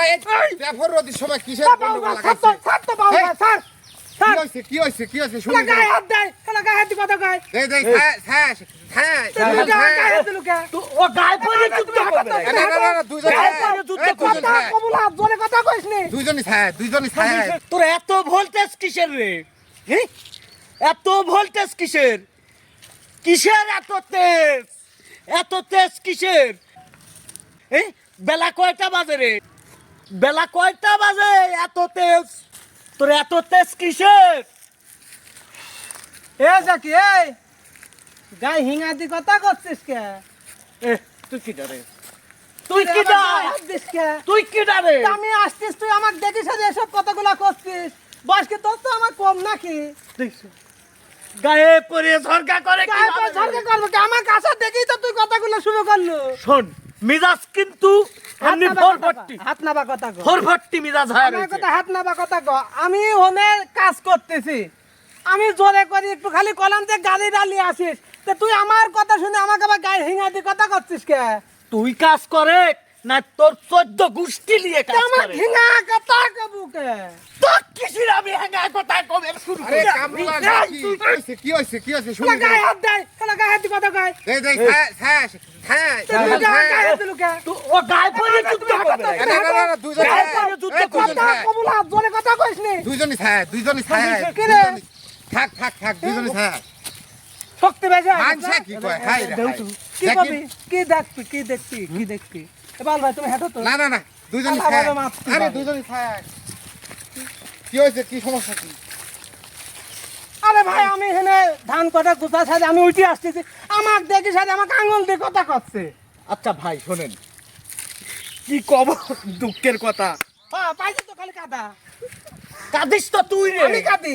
সময় কিসের গন্ডগোল লাগাইছে? ছাড় তো ছাড়, কি হইছে কি হইছে কি হইছে শুনি গায়ে হাত গায়ে হাত কথা কয়। দে দে হ্যাঁ হ্যাঁ হ্যাঁ হ্যাঁ। তোর এত ভোল্টেজ কিসের রে? এত ভোল্টেজ কিসের? কিসের এত তেজ? এত তেজ কিসের? বেলা কয়টা বাজে রে? বেলা কয়টা বাজে? এত তেজ। তোর এত তেজ কিসের? এ জাকি, এই, গায়ে হিঙা দি কথা করছিস কে? এ, তুই কি ডারে? তুই কি দিস কে? তুই কি ডারে? আমি আসছিস তুই আমাকে দেখিস যে এসব কথাগুলা করছিস। বয়স কি তোর তো আমার কম নাকি? গায়ে পরে ঝরকা করে কি গায়ে পা হবে? ঝরকে আমার কাছে দেখেই তো তুই কথাগুলো শুরু করল। শোন মিজাজ কিন্তু এমনি ফোর ফর্টি হাত নাবা কথা। ফোর ফর্টি মিজাজ হয় আমার কথা হাত নাবা কথা কও। আমি ওনে কাজ করতেছি। আমি জোরে করি একটু খালি কলাম যে গালি ডালি আসিস। তো তুই আমার কথা শুনে আমাকে আবার গায়ে হিঙা দিয়ে কথা করছিস কে? তুই কাজ করে না তোর চোদ্দ গোষ্ঠী নিয়ে কাজ আমার করে। হিঙা কথা কবু কে? তোর কিসির আমি হ্যাঙ্গা কথা কবে? শুরু আরে কামলা কি হইছে কি হইছে কি হইছে এলা শুনি গায়ে হাত দেয় এলা গায়ে হাত কথা কয়। দে দে ছায় ছায় ছায় তা তুই গায়ে গায়ে হাত দিলু কে? তুই- ও গায়ে পড়ে যুদ্ধ করবে। না না না না দুইজন গায়ে ছায় যুদ্ধ কথা ছায় জোরে কথা কইস নি। দুইজনই ছায় দুইজনই ছায় কি রে? দুইজনই- থাক থাক থাক দুইজনই ছায় শক্তি বেজে মানছে কি কয়? হাই রে। কি কবি? কি দেখবি কি দেখবি কি দেখবি? এবার ভাই তুমি হেঁটো তো। না না না দুইজনই আল্লাহ ছায় ভালো মাপতে আরে পারে। দুইজনই কি হইছে কি সমস্যা কি? আরে ভাই আমি এখানে ধান কটা গুছা সাজে আমি উঠে আসতেছি। আমার দেখি সাজে আমাকে আঙুল দিয়ে কথা করছে আচ্ছা ভাই শোনেন। কি কব দুঃখের কথা। হ্যাঁ পাইছি তো খালি কাদা। কাঁদিস তো তুই রে। আমি কাঁদি।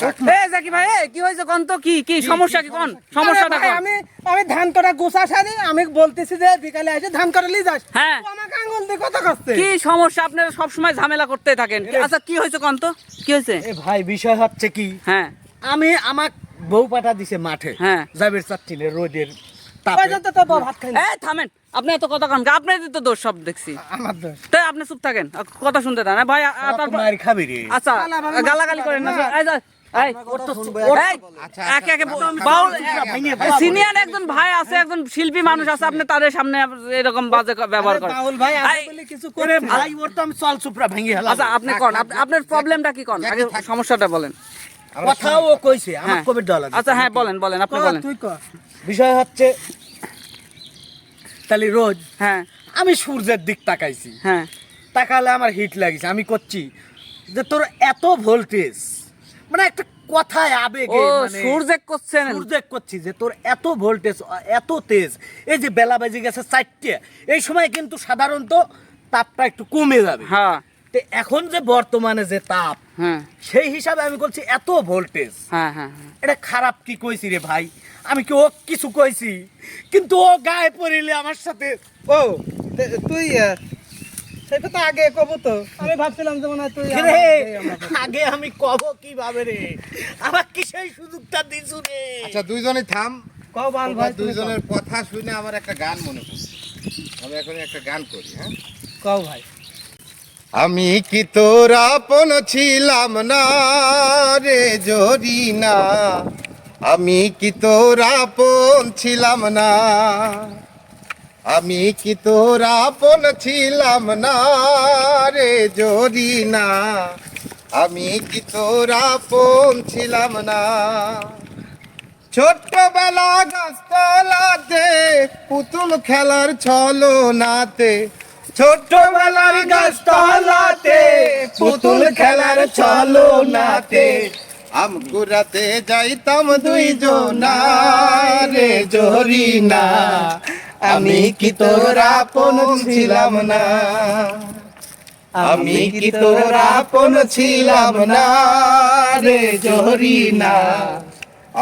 শালা বাবা মারতে পারে এ জাকি ভাই কি হয়েছে কোন তো? কি কি সমস্যা কি কোন? সমস্যাটা আরে ভাই, কোন? আমি আমি ধান কটা গুছা সারি আমি বলতেছি যে বিকালে এসে ধান কটা নিয়ে যাস। হ্যাঁ। আমাকে আঙুল দিয়ে কথা করছে কি সমস্যা? আপনারা সব সময় ঝামেলা করতে থাকেন। আচ্ছা কি হয়েছে কোন তো? কি হয়েছে? এ ভাই বিষয় হচ্ছে কি? হ্যাঁ। আমি আমার বউ পাঠা দিছে মাঠে হ্যাঁ। যাবের চাচ্ছিলে রোদের থামেন। আপনি এত কথা কন আপনাদের তো দোষ সব দেখছি। আমার দোষ। তাই আপনি চুপ থাকেন। কথা শুনতে দেন। ভাই খাবি রে। আচ্ছা গালাগালি করেন না। আচ্ছা, একে একে আচ্ছা, বাউল ভেঙে ফেলা সিনিয়র একজন ভাই আছে একজন শিল্পী মানুষ আছে আপনি তাদের সামনে এরকম বাজে ব্যবহার করেন। বাউল ভাই আছে এই, বলে কিছু করে করে ভাই ওর তো আমি চল সুপ্রা ভেঙে আচ্ছা আপনি কোন আপনার প্রবলেমটা কি কোন? আগে সমস্যাটা বলেন। আমরা কইছে আমার হ্যাঁ। কবে আচ্ছা হ্যাঁ বলেন বলেন আপনি বলেন। তুই বিষয় হচ্ছে তাহলে রোজ হ্যাঁ। আমি সূর্যের দিক তাকাইছি। হ্যাঁ। তাকালে আমার হিট লাগিছে আমি করছি যে তোর এত ভোল্টেজ মানে একটা কথায় আবেগে মানে সূর্যেক করছেন। সূর্যেক করছি যে তোর এত ভোল্টেজ এত তেজ এই যে বেলা বেজে গেছে চারটে এই সময় কিন্তু সাধারণত তাপটা একটু কমে যাবে। হ্যাঁ। তো এখন যে বর্তমানে যে তাপ হ্যাঁ। সেই হিসাবে আমি বলছি এত ভোল্টেজ হ্যাঁ হ্যাঁ হ্যাঁ। এটা খারাপ কি কইছি রে ভাই? আমি কি ও কিছু কইছি? কিন্তু ও গায়ে পড়িলে আমার সাথে ও তুই সেটা তো আগে কব তো। আমি ভাবছিলাম যে মনে তুই রে আগে আমি কব কীভাবে রে? আমার কি সেই সুযোগটা দিছু রে? আচ্ছা দুইজনই থাম। কও বাল ভাই দুইজনের কথা শুনে আমার একটা গান মনে পড়ছে। আমি এখন একটা গান করি হ্যাঁ? কও ভাই। আমি কি তোর আপন ছিলাম না রে জরি না আমি কি তোর আপন ছিলাম না? আমি কি তোর আপন ছিলাম না রে জরি না আমি কি তোর আপন ছিলাম না? ছোট্টবেলা গাছতলাতে পুতুল খেলার ছলো নাতে ছোট্টবেলার গাছতলাতে পুতুল খেলার ছলো নাতে আমকুরাতে যাইতাম দুইজন রে জরি না আমি কি তোর আপন ছিলাম না? আমি কি তোর আপন ছিলাম না রে জরি না?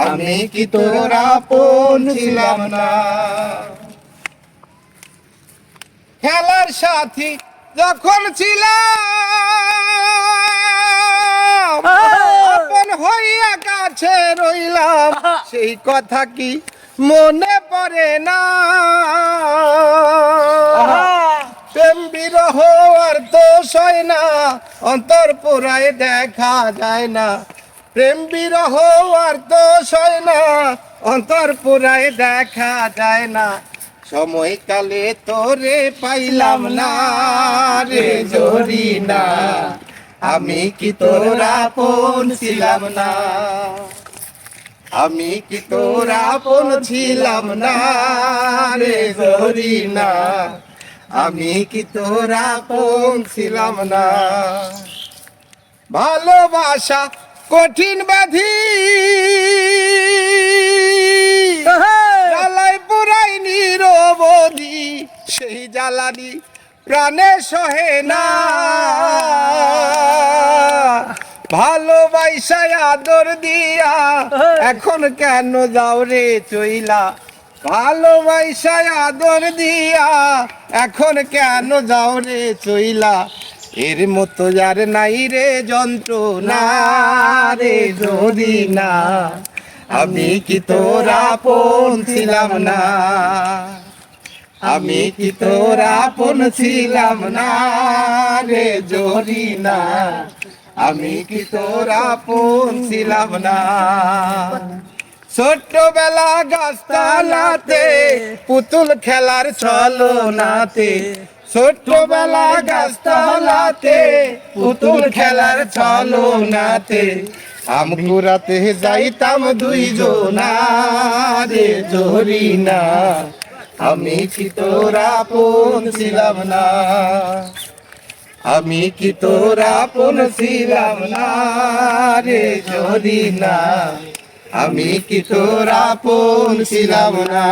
আমি কি তোর আপন ছিলাম না? খেলার সাথী যখন ছিলাম আপন হইয়া কাছে রইলাম। সেই কথা কি মনে পড়ে না। প্রেম বিরহ আর তো সয় না অন্তর পুরায় দেখা যায় না। প্রেম বিরহ আর তো সয় না অন্তর পুরায় দেখা যায় না। সময়কালে তোরে পাইলাম না রে জরি না আমি কি তোরা পন ছিলাম না? আমি কি তোরা আপন ছিলাম না রে জরি না আমি কি তোরা আপন ছিলাম না? ভালোবাসা কঠিন ব্যাধি। জ্বালাই পুরাই নিরবধি সেই জ্বালানি প্রাণে সহে না। ভালোবাসায় আদর দিয়া এখন কেন যাও রে চইলা? ভালোবাসায় আদর দিয়া এখন কেন যাও রে চইলা? এর মতো যার নাই রে যন্ত্র না রে যদি না। আমি কি তোরা আপন ছিলাম না? আমি কি তোরা আপন ছিলাম না রে জরি না? আমি কি তোরা আপন ছিলাম না? ছোট্টবেলা গাছতলাতে, পুতুল খেলার চলো নাতে ছোট্টবেলা গাছতলাতে, পুতুল খেলার চলো নাতে আমকুরাতে যাইতাম দুইজনা রে জরি না আমি কি তোরা আপন ছিলাম না? আমি কি তোরা আপন ছিলাম না রে যদি না আমি কি তোরা আপন ছিলাম না?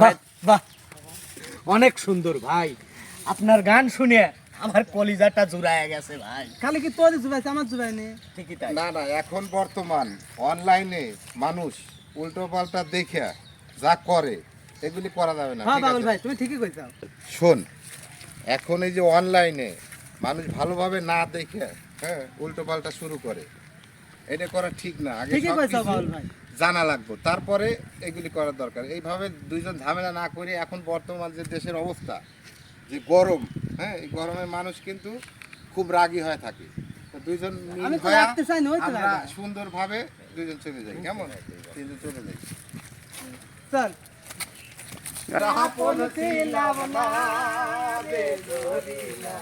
বাহ বাহ। অনেক সুন্দর ভাই। আপনার গান শুনে আমার কলিজাটা জুড়ায় গেছে ভাই। খালি কি তোর জুবাইছে আমার জুবাই নেই। ঠিকই তাই। না না এখন বর্তমান অনলাইনে মানুষ উল্টো পাল্টা দেখে যা করে এগুলি করা যাবে না হ্যাঁ বাবুল ভাই তুমি ঠিকই কইছো শোন এখন এই যে অনলাইনে মানুষ ভালোভাবে না দেখে হ্যাঁ উল্টো পাল্টা শুরু করে। এটা করা ঠিক না। আগে জানা লাগবে। তারপরে এগুলি করার দরকার। এইভাবে দুইজন ঝামেলা না করে এখন বর্তমান যে দেশের অবস্থা যে গরম হ্যাঁ এই গরমে মানুষ কিন্তু খুব রাগী হয়ে থাকে। দুইজন। সুন্দরভাবে দুইজন চলে যাই। কেমন? তিনজন চলে যাই। চল আপন ছিলাম না রে জরি না।